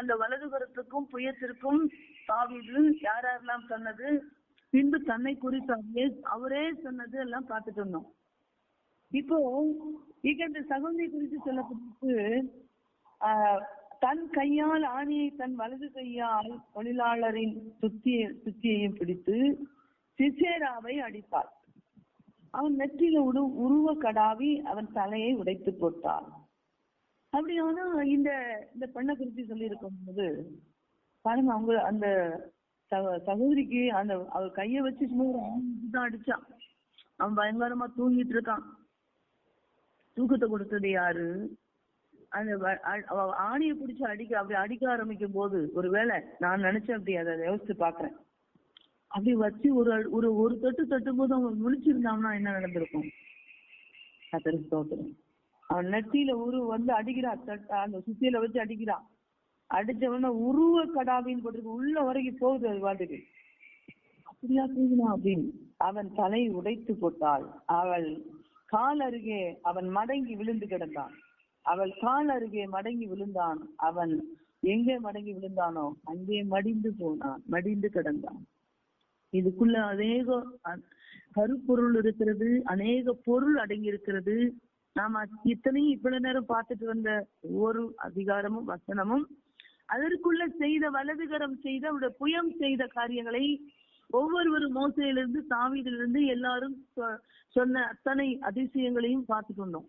அந்த வலதுபுறத்துக்கும் புயத்திற்கும் தாவிது யார் யாரெல்லாம் சொன்னது? பின்பு தன்னை குறித்து அவரே அவரே சொன்னது எல்லாம் பார்த்துட்டு இருந்தோம் இப்போ இங்க இந்த சகுந்தி குறித்து சொல்லப்பட்டு தன் கையால் ஆணியை தன் வலது கையால் தொழிலாளரின் சுத்திய சுத்தியையும் பிடித்து சிசேராவை அடித்தார் அவன் நெற்றியில உரு உருவ கடாவி அவன் தலையை உடைத்து போட்டான். அப்படியான இந்த இந்த பெண்ணை குறித்து சொல்லி இருக்கும் போது பாருங்க அவங்க அந்த சகோதரிக்கு அந்த அவர் கைய வச்சு சும்மா ஆணி தான் அடிச்சான் அவன் பயங்கரமா தூங்கிட்டு இருக்கான். தூக்கத்தை கொடுத்தது யாரு? அந்த ஆணியை பிடிச்சி அடிக்க அப்படி அடிக்க ஆரம்பிக்கும் போது ஒருவேளை நான் நினைச்சேன் அப்படி அதை யோசிச்சு பாக்குறேன் அப்படி வச்சு ஒரு ஒரு ஒரு தொட்டு தட்டும் போது அவங்க முழிச்சிருந்தான்னா என்ன நடந்திருக்கும்? கத்தரி ஸ்தோத்திரம் அவன் நெத்தியில உரு வந்து அடிக்கிறான். அந்த சுத்தியில வச்சு அடிக்கிறான். அடிச்சவன உருவ கடாவின்னு போட்டிருக்கு. உள்ள வரைக்கும் போகுது அது பாட்டுக்கு. அப்படியா தூங்கினா அப்படின்னு. அவன் தலை உடைத்து போட்டாள். அவள் கால் அருகே அவன் மடங்கி விழுந்து கிடந்தான். அவள் கால் அருகே மடங்கி விழுந்தான். அவன் எங்கே மடங்கி விழுந்தானோ அங்கே மடிந்து போனான். மடிந்து கிடந்தான். இதுக்குள்ள அநேக கருப்பொருள் இருக்கிறது அநேக பொருள் அடங்கி இருக்கிறது நாம இத்தனையும் இவ்வளவு நேரம் பார்த்துட்டு வந்த ஒவ்வொரு அதிகாரமும் வசனமும் அதற்குள்ள செய்த வலதுகரம் செய்த அவருடைய புயம் செய்த காரியங்களை ஒவ்வொருவரும் மோசையிலிருந்து தாவீதிலிருந்து எல்லாரும் சொ- சொன்ன அத்தனை அதிசயங்களையும் பார்த்துட்டு வந்தோம்.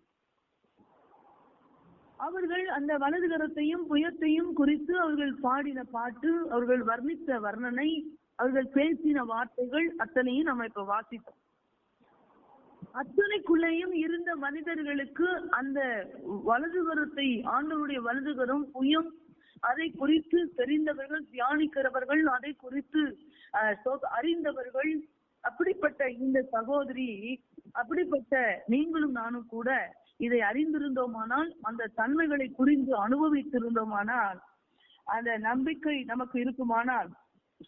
அவர்கள் அந்த வலதுகரத்தையும் புயத்தையும் குறித்து அவர்கள் பாடின பாட்டு அவர்கள் வர்ணித்த வர்ணனை அவர்கள் பேசின வார்த்தைகள் அத்தனையும் நம்ம இப்ப வாசித்தோம். அத்தனைக்குள்ளேயும் இருந்த மனிதர்களுக்கு அந்த வலதுகரத்தை ஆண்டவருடைய வலதுகரம் புயம். அதை குறித்து தெரிந்தவர்கள் தியானிக்கிறவர்கள் அதை குறித்து அஹ், அறிந்தவர்கள். அப்படிப்பட்ட இந்த சகோதரி அப்படிப்பட்ட நீங்களும் நானும் கூட இதை அறிந்திருந்தோமானால் அந்த தன்மைகளை புரிந்து அனுபவித்திருந்தோமானால் அந்த நம்பிக்கை நமக்கு இருக்குமானால்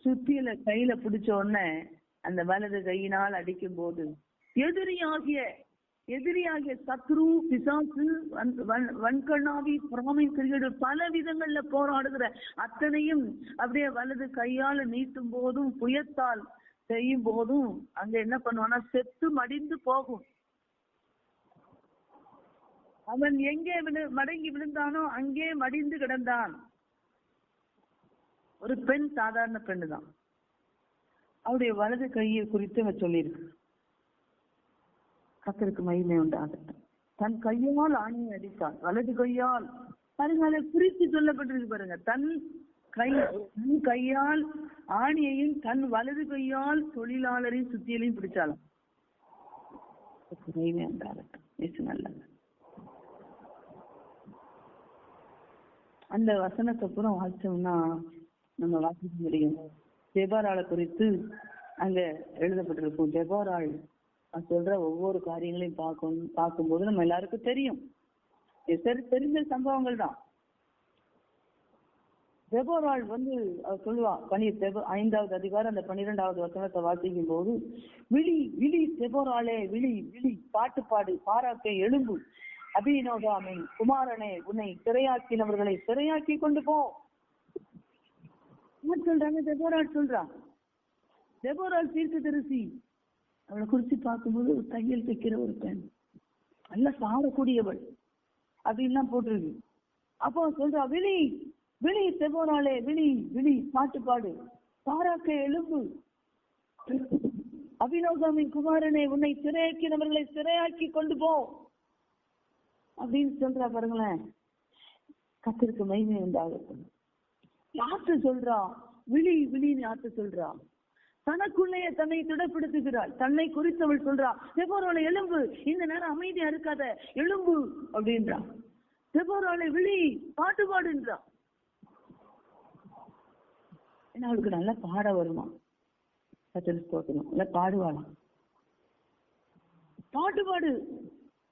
சுத்தியில கையில பிடிச்ச உடனே அந்த வலது கையினால் அடிக்கும் போது எதிரியாகிய எதிரியாகிய சத்ரு பிசாசு வன்- வன்- வன்கண்ணாவி பொறாமை கிரியோடு பல விதங்கள்ல போராடுகிற அத்தனையும் அப்படியே வலது கையால நீட்டும் போதும் புயத்தால் செய்யும் போதும் அங்க என்ன பண்ணுவானா செத்து மடிந்து போகும். அவன் எங்கே விழு மடங்கி விழுந்தானோ அங்கே மடிந்து கிடந்தான். ஒரு பெண் சாதாரண பெண்ணு தான் அவருடைய வலது கையை குறித்து அவன் சொல்லியிருக்கு கத்தருக்கு மகிமை உண்டாகட்டும் தன் கையால் ஆணியை அடித்தாள் வலது கையால். பாருங்க அதை குறித்து சொல்லப்பட்டிருக்கு பாருங்க. தன் கை தன் கையால் ஆணியையும் தன் வலது கையால் தொழிலாளரையும் சுத்தியலையும் பிடிச்சாலும் மகிமை உண்டாகட்டும் இயேசு நல்லது அந்த வசனத்தை அப்புறம் வாசிச்சோம்னா நம்ம வாசிக்க முடியும். ஜெபாராளை குறித்து அங்க எழுதப்பட்டிருக்கும். ஜெபாராள் சொல்ற ஒவ்வொரு காரியங்களையும் பார்க்கும் பார்க்கும்போது நம்ம எல்லாருக்கும் தெரியும். இது தெரிஞ்ச சம்பவங்கள் தான். ஜெபோராள் வந்து சொல்லுவா பனி செப ஐந்தாவது அதிகாரம் அந்த பன்னிரெண்டாவது வசனத்தை வாசிக்கும் போது விழி விழி செபோராலே விழி விழி பாட்டு பாடு பாராக்கே எழும்பு. அபிநோகாமின் குமாரனே உன்னை சிறையாக்கினவர்களை சிறையாக்கி கொண்டு போ. சொல்றாங்க? தெபோராள் சொல்றா. தெபோராள் தீர்க்க தரிசி அவளை குறிச்சு பார்க்கும்போது ஒரு தையல் தைக்கிற ஒரு பெண். நல்ல சாடக்கூடியவள் அப்படின்லாம் போட்டிருக்கு. அப்போ சொல்றா விழி விழி செபோராளே விழி விழி பாட்டு பாடு. பாராக்க எலும்பு அபிநோகாமின் குமாரனே உன்னை சிறையாக்கினவர்களை சிறையாக்கி கொண்டு போ. அப்படின்னு சொல்றா பாருங்களேன். கத்திற்கு மகிமை உண்டாகட்டும். யார்கிட்ட சொல்றா? விழி விழின்னு யார்கிட்ட சொல்றா? தனக்குள்ளேயே தன்னை திடப்படுத்துகிறாள். தன்னை குறித்தவள் சொல்றா செபோரோல எலும்பு இந்த நேரம் அமைதியா இருக்காத எலும்பு அப்படின்றா. செபோரோல விழி பாட்டு பாடுன்றா ஏன்னா அவளுக்கு நல்லா பாட வருமா? கத்தல் ஸ்தோத்திரம். நல்லா பாடுவாளாம் பாட்டு பாடு.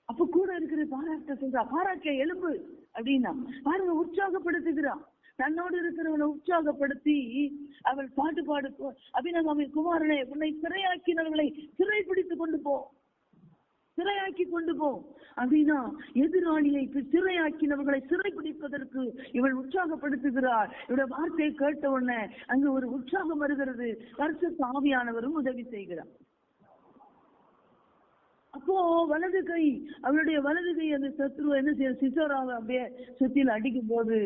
அப்ப கூட இருக்கிற பாராட்ட சொல்றா. பாராட்டிய எலும்பு அப்படின்னா பாருங்க உற்சாகப்படுத்துகிறா. தன்னோடு இருக்கிறவனை உற்சாகப்படுத்தி அவள் பாட்டு பாடு அபிநகாமி குமாரனே உன்னை சிறையாக்கினவர்களை சிறை பிடித்து கொண்டு போ. சிறையாக்கி கொண்டு போ. அப்படின்னா எதிராளியை பி- சிறையாக்கினவர்களை சிறைபிடிப்பதற்கு இவள் உற்சாகப்படுத்துகிறார் இவருடைய வார்த்தையை கேட்ட உடனே அங்கு ஒரு உற்சாகம் வருகிறது. கருத்து சாவியானவரும் உதவி செய்கிறார். அப்போ வலது கை அவளுடைய வலது கை அந்த சத்ரு என்ன செய்ய சிசோராவை அப்படியே சுத்தியில் அடிக்கும் போது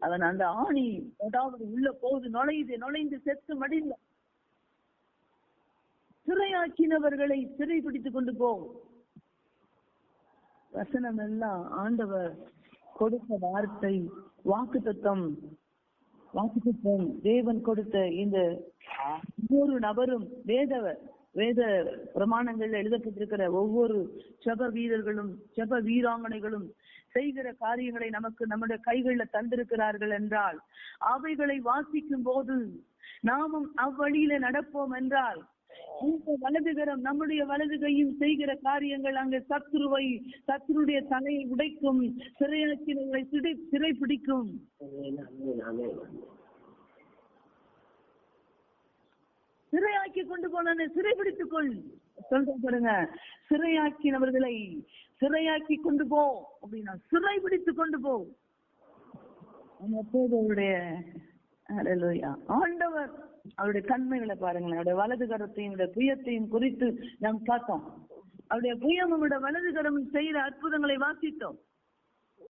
அவன் அந்த ஆணி அதாவது உள்ள போகுது நுழையுது நுழைந்து செத்து மடிந்த. சிறையாக்கினவர்களை சிறை பிடித்துக் கொண்டு போ. வசனம் எல்லாம் ஆண்டவர் கொடுத்த வார்த்தை வாக்கு தத்தம் வாக்கு தேவன் கொடுத்த இந்த ஒவ்வொரு நபரும் வேத வேத பிரமாணங்கள்ல எழுதப்பட்டிருக்கிற ஒவ்வொரு செப வீரர்களும் செப வீராங்கனைகளும் செய்கிற காரியங்களை நமக்கு நம்முடைய கைகளில் தந்திருக்கிறார்கள் என்றால் அவைகளை வாசிக்கும் போது நாமும் அவ்வழியில நடப்போம் என்றால் வலதுகரம் நம்முடைய வலது கையும் செய்கிற காரியங்கள் அங்கு சத்ருவை சத்ருடைய தலையை உடைக்கும் சிறையாக்கினர்களை சிறை சிறை பிடிக்கும் சிறையாக்கி கொண்டு போன சிறைபிடித்துக் கொள். சொல்றேன் பாருங்க. சிறையாக்கினவர்களை சிறையாக்கி கொண்டு போ அப்படின்னா சிறை பிடித்து கொண்டு போ. அவன் அவருடைய ஆண்டவர் அவருடைய தன்மைகளை பாருங்களேன். அவருடைய வலது கரத்தையும் புயத்தையும் குறித்து நாம் பார்த்தோம். அவருடைய புயம் வலது கரம் செய்கிற அற்புதங்களை வாசித்தோம்.